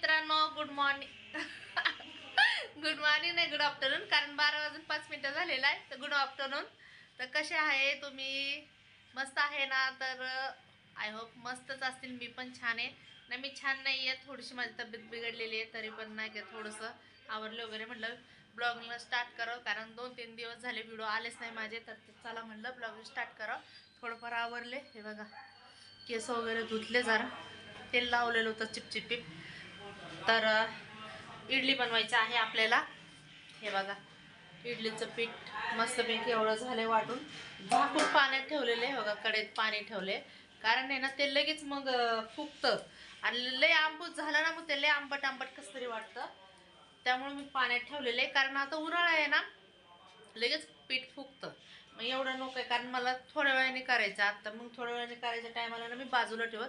मित्रांनो good morning good morning नाही good afternoon कारण बारा वाजून पाच मिनटं झालेला आहे तर गुड आफ्टरनून तर कसे आहे तुम्ही? मस्त आहे ना? तर uh, आय होप मस्तच असतील मी पण छान आहे. नाही मी छान नाही आहे थोडीशी माझी तब्येत बिघडलेली आहे तरी पण नाही का थोडंसं आवरलं वगैरे म्हटलं ब्लॉगिंगला स्टार्ट करावं कारण दोन तीन दिवस झाले व्हिडिओ आलेच नाही माझे तर ते चला म्हटलं ब्लॉगिंग स्टार्ट करावं. थोडंफार आवरले हे बघा. केस वगैरे धुतले जरा. तेल लावलेलं होतं चिपचिपीप तर इडली बनवायची आहे आपल्याला. हे बघा इडलीचं पीठ मस्तपैकी एवढं झालं वाटून. झाकून पाण्यात ठेवलेलं आहे बघा कडेत पाणी ठेवले कारण आहे ना ते लगेच मग फुगतं. आणि लय आंबूस झालं ना मग ते लय आंबट आंबट कसं तरी वाटतं. त्यामुळे मी पाण्यात ठेवलेलं आहे. कारण आता उन्हाळा आहे ना लगेच पीठ फुगतं. मग एवढं नको आहे. कारण मला थोड्या वेळाने करायचं आता मग थोड्या वेळाने करायच्या टायमाला ना मी बाजूला ठेवत.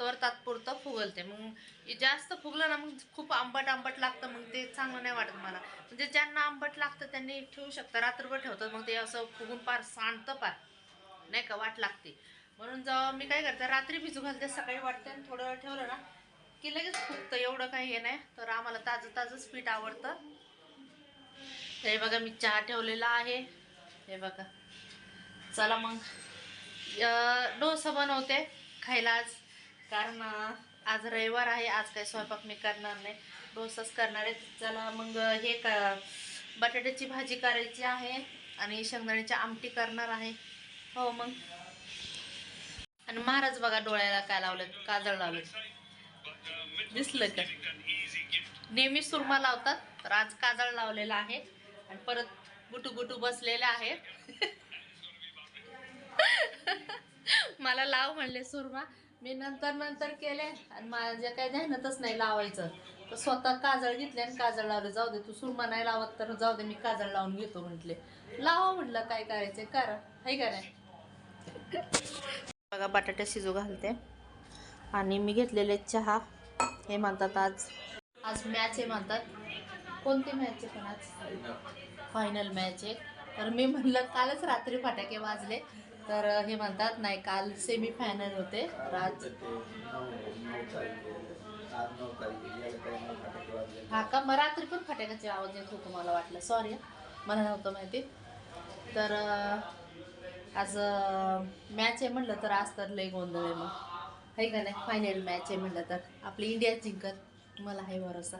तर तात्पुरतं फुगलते. मग जास्त फुगलं ना मग खूप आंबट आंबट लागतं मग ते चांगलं नाही वाटत मला. म्हणजे ज्यांना आंबट लागतं त्यांनी ठेवू शकतं. रात्रभर ठेवतात मग ते असं फुगून पार सांडतं पार नाही का वाट लागते. म्हणून जेव्हा मी काय करते रात्री भिजू घालते सकाळी वाटते आणि थोडं ठेवलं ना की लगेच फुगतं. एवढं काही हे नाही तर आम्हाला ताजं ताजंच पीठ आवडतं. हे बघा मी चहा ठेवलेला आहे. हे बघा. चला मग. डोसा बनवते खायला आज. कारण आज रविवार आहे आज काही स्वयंपाक मी करणार नाही. डोसाच करणार आहे. चला मग हे का बटाट्याची भाजी करायची आहे आणि शेंगदाण्याची आमटी करणार आहे. हो मग. आणि महाराज बघा डोळ्याला काय लावलं काजळ लावलं. दिसलं का? नेहमी सुरमा लावतात तर आज काजळ लावलेला आहे. आणि परत गुटू गुटू बसलेले आहे मला लाव म्हणले सुरमा. मी नंतर नंतर केले आणि माझ्या काही ध्यानातच नाही लावायचं. तर स्वतः काजळ घेतले आणि काजळ लावले. जाऊ दे तू सुरमा नाही लावत तर जाऊ दे मी काजळ लावून घेतो म्हटले. लावा म्हटलं काय करायचं करा. आहे का नाही? बघा बटाटे शिजू घालते. आणि मी घेतलेले चहा. हे म्हणतात आज. आज मॅच आहे म्हणतात. कोणती मॅच आहे पण आज? फायनल मॅच आहे. तर मी म्हणलं कालच रात्री फटाके वाजले. तर हे म्हणतात नाही काल सेमी फायनल होते तर आज हा का मग रात्री पण फटाक्याचे आवाज येत होतो मला वाटलं. सॉरी मला नव्हतं माहिती. तर आज मॅच आहे म्हटलं तर आज तर लय गोंधळ आहे मग. आहे का नाही? फायनल मॅच आहे म्हटलं तर. आपली इंडिया जिंकत मला आहे भरोसा.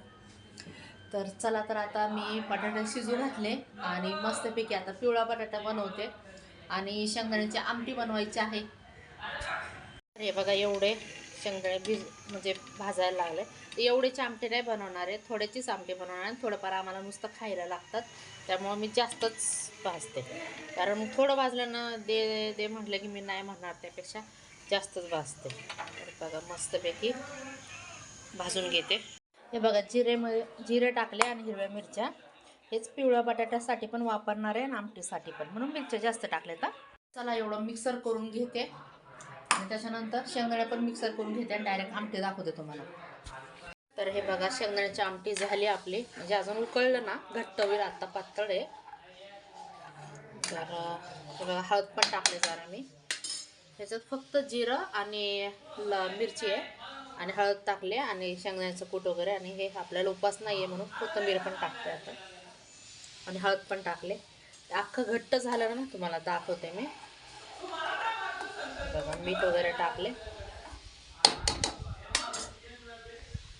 तर चला तर आता मी बटाटे शिजू घातले आणि मस्तपैकी आता पिवळा बटाटा बनवते. आणि शेंगदाण्याची आमटी बनवायची आहे. हे बघा एवढे शेंगदाणे भिज म्हणजे भाजायला लागले. तर एवढेच आमटे नाही बनवणार आहे थोडेचीच आमटी बनवणार आहे. थोडंफार आम्हाला नुसतं खायला लागतात. त्यामुळं मी जास्तच भाजते. कारण थोडं भाजलं ना दे दे म्हटलं की मी नाही म्हणणार त्यापेक्षा जास्तच भाजते. तर बघा मस्तपैकी भाजून घेते. हे बघा जिरेमध्ये जिरे टाकले आणि हिरव्या मिरच्या. हेच पिवळ्या बटाट्यासाठी पण वापरणार आहे आणि आमटीसाठी पण. म्हणून मिरच्या जास्त टाकल्या तर चला एवढं मिक्सर करून घेते. आणि त्याच्यानंतर शेंगदाणे पण मिक्सर करून घेते आणि डायरेक्ट आमटी दाखवते तुम्हाला. तर हे बघा शेंगदाण्याची आमटी झाली आपली. म्हणजे अजून उकळलं ना घट्ट होईल आत्ता पातळ आहे. तर बघा हळद पण टाकले जरा मी ह्याच्यात फक्त जिरं आणि ल मिरची आहे. आणि हळद टाकले आणि शेंगदाण्याचं कूट वगैरे. आणि हे आपल्याला उपास नाही आहे म्हणून कोथंबीर पण टाकते आता आणि हळद पण टाकले. अख्खं घट्ट झालं ना तुम्हाला दाखवते मी. बघा मीठ वगैरे टाकले.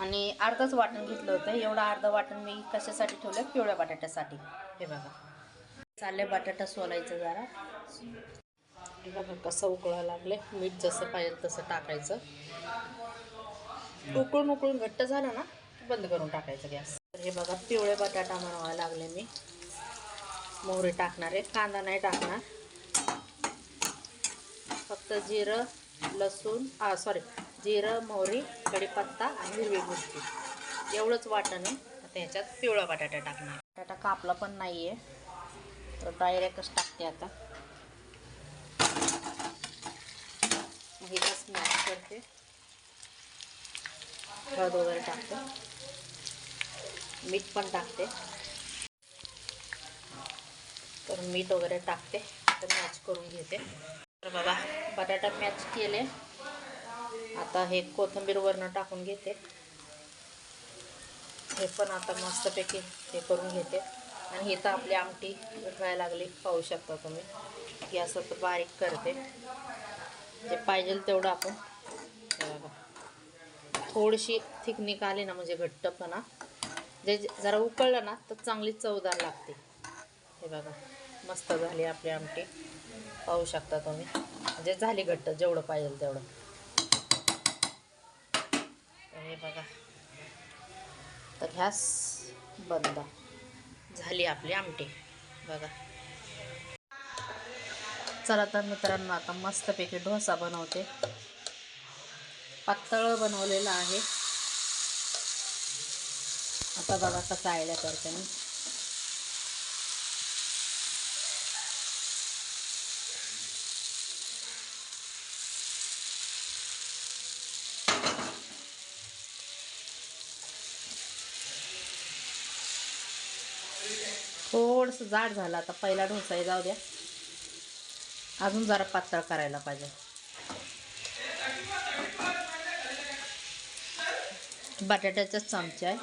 आणि अर्धच वाटण घेतलं होतं. एवढं अर्धं वाटण मी कशासाठी ठेवलं? पिवळ्या बटाट्यासाठी. हे बघा. चालले बटाटा सोलायचं जरा. हे बघा कसं उकळायला लागले मीठ जसं पाहिजे तसं टाकायचं. उकळून उकळून घट्ट झालं ना बंद करून टाकायचं गॅस. हे बघा पिवळे बटाटा बनवायला लागले मी. मोहरी टाकणार आहे कांदा नाही टाकणार. फक्त जिरं लसूण सॉरी जिरं मोहरी कढीपत्ता आणि हिरवी मिरची. एवढंच वाटण आहे. आता ह्याच्यात पिवळा बटाटा टाकणार. बटाटा कापला पण नाही आहे तर डायरेक्टच टाकते आता. हे मॅश करते. हळद वगैरे टाकते. मीठ पण टाकते. तर मीठ वगैरे टाकते. तर मॅच करून घेते. तर बाबा बटाटा मॅच केले. आता हे कोथिंबीर वरनं टाकून घेते. हे पण आता मस्तपैकी हे करून घेते. आणि हे तर आपली आमटी उठवायला लागली. पाहू शकता तुम्ही. गॅस आता बारीक करते. जे पाहिजे तेवढं आपण. थोडीशी थिकनिक आली ना म्हणजे घट्टपणा. जे जे- जरा उकळलं ना तर चांगली चवदार लागते. हे बघा मस्त झाली आपली आमटी. पाहू शकता तुम्ही. म्हणजे झाली घट्ट जेवढं पाहिजे तेवढं. हे बघा. तर ह्यास बंद. झाली आपली आमटी. बघा. चला तर मित्रांनो आता मस्तपैकी डोसा बनवते. पातळ बनवलेला आहे. आता बघा कसा आयडिया करते मी. थोडंसं जाड झालं आता पहिला ढोसा जाऊ द्या. अजून जरा पातळ करायला पाहिजे. बटाट्याचाच चमचा आहे.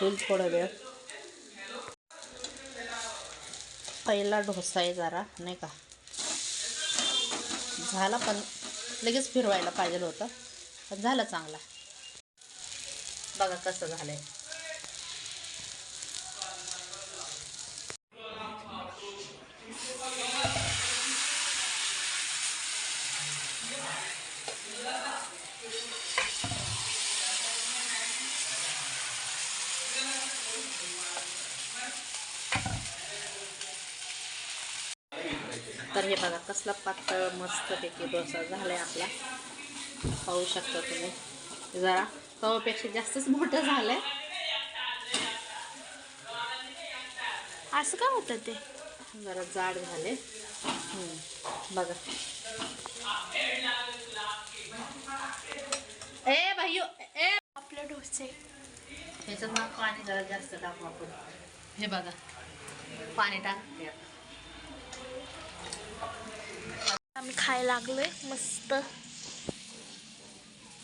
होईल थोडा वेळ. पहिला डोसा आहे जरा नाही का? झाला पण लगेच फिरवायला पाहिजे होतं पण झालं चांगला. बघा कसं झालंय. आहे हे बघा कसला पातळ मस्तपैकी डोसा झालाय आपला. पाहू शकता तुम्ही. जरा तवापेक्षा जास्तच मोठं झालंय. असं काय होतं ते? जरा जाड झाले बघा. ए भाई ए. आपले डोसे. ह्याच्यात ना पाणी जरा जास्त टाकू आपण. हे बघा. पाणी टाकते आता. आम्ही खायला लागलोय मस्त.